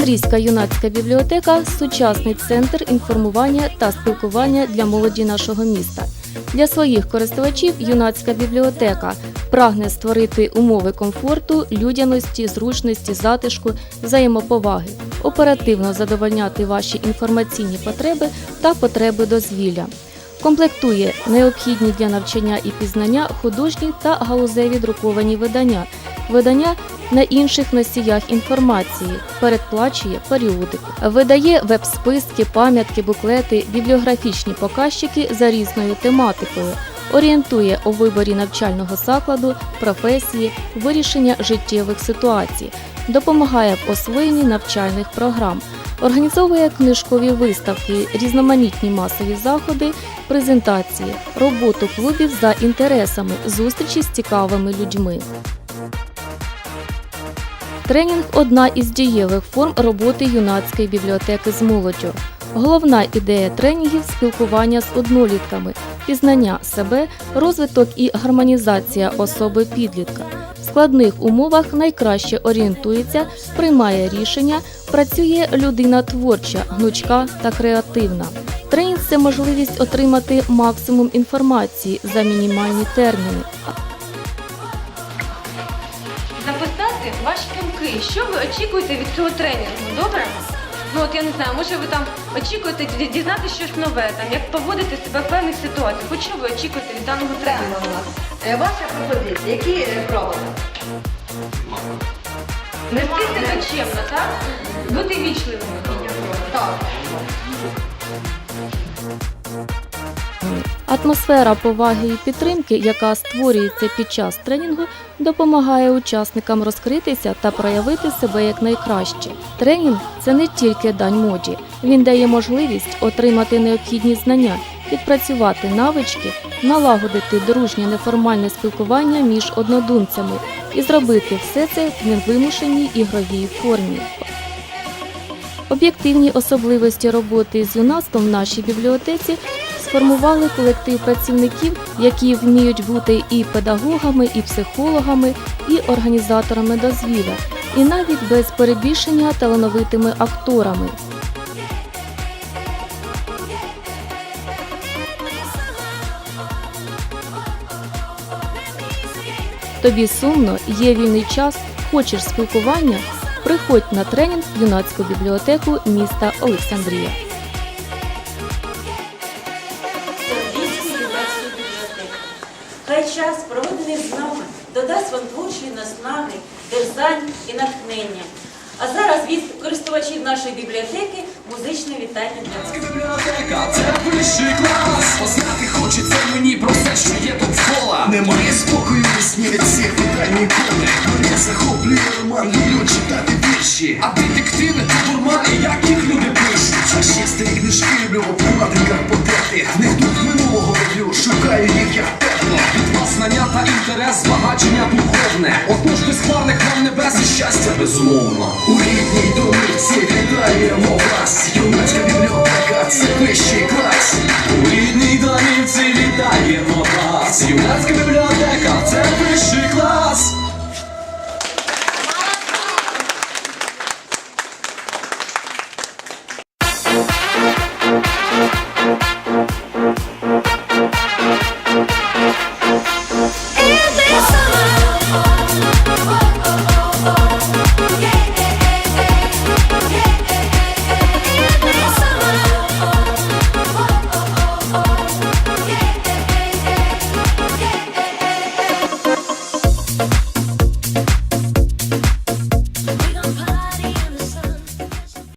Олександрійська юнацька бібліотека сучасний центр інформування та спілкування для молоді нашого міста. Для своїх користувачів юнацька бібліотека прагне створити умови комфорту, людяності, зручності, затишку, взаємоповаги, оперативно задовольняти ваші інформаційні потреби та потреби дозвілля. Комплектує необхідні для навчання і пізнання художні та галузеві друковані видання, видання на інших носіях інформації, передплачує періодику, видає веб-списки, пам'ятки, буклети, бібліографічні показчики за різною тематикою, орієнтує у виборі навчального закладу, професії, вирішення життєвих ситуацій, допомагає в освоєнні навчальних програм, організовує книжкові виставки, різноманітні масові заходи, презентації, роботу клубів за інтересами, зустрічі з цікавими людьми. Тренінг одна із дієвих форм роботи юнацької бібліотеки з молоддю. Головна ідея тренінгів спілкування з однолітками, пізнання себе, розвиток і гармонізація особи підлітка. В складних умовах найкраще орієнтується, приймає рішення, працює людина творча, гнучка та креативна. Тренінг це можливість отримати максимум інформації за мінімальні терміни, записати ваші думки. Що ви очікуєте від цього тренінгу? Добре? Ну от я не знаю, може ви там очікуєте ді- дізнатися щось нове, там як поводити себе в певних ситуаціях. Хоч що ви очікуєте від даного тренінгу? Е, Ваша пропозиція, які е, правила? Нести себе чемно, так? Бути вічливими. Так. Атмосфера поваги і підтримки, яка створюється під час тренінгу, допомагає учасникам розкритися та проявити себе якнайкраще. Тренінг це не тільки дань моді, він дає можливість отримати необхідні знання, відпрацювати навички, налагодити дружнє неформальне спілкування між однодумцями і зробити все це в невимушеній ігровій формі. Об'єктивні особливості роботи з юнацтвом в нашій бібліотеці сформували колектив працівників, які вміють бути і педагогами, і психологами, і організаторами дозвілля, і навіть без перебільшення талановитими акторами. Тобі сумно, є вільний час, хочеш спілкування? Приходь на тренінг в юнацьку бібліотеку міста Олександрія. Час, з нами, додасть вам творчої наснаги, дерзань і натхнення. А зараз від користувачів нашої бібліотеки музичне вітання для вас. Бібліотека, це вищий клас. Познати хочеться мені про все, що є тут школа. Немає спокою у сні від всіх питань ніколи. Мене захоплює роман, люблю читати вірші. А детективи та гурмани, як їх люди пишуть. А ще книжки люблю в вкладинках потертих. В них їх як тепло. Від вас знання та інтерес, збагачення духовне. Отож без хмарних вам небес і щастя безумовно. У рідній домівці вітаємо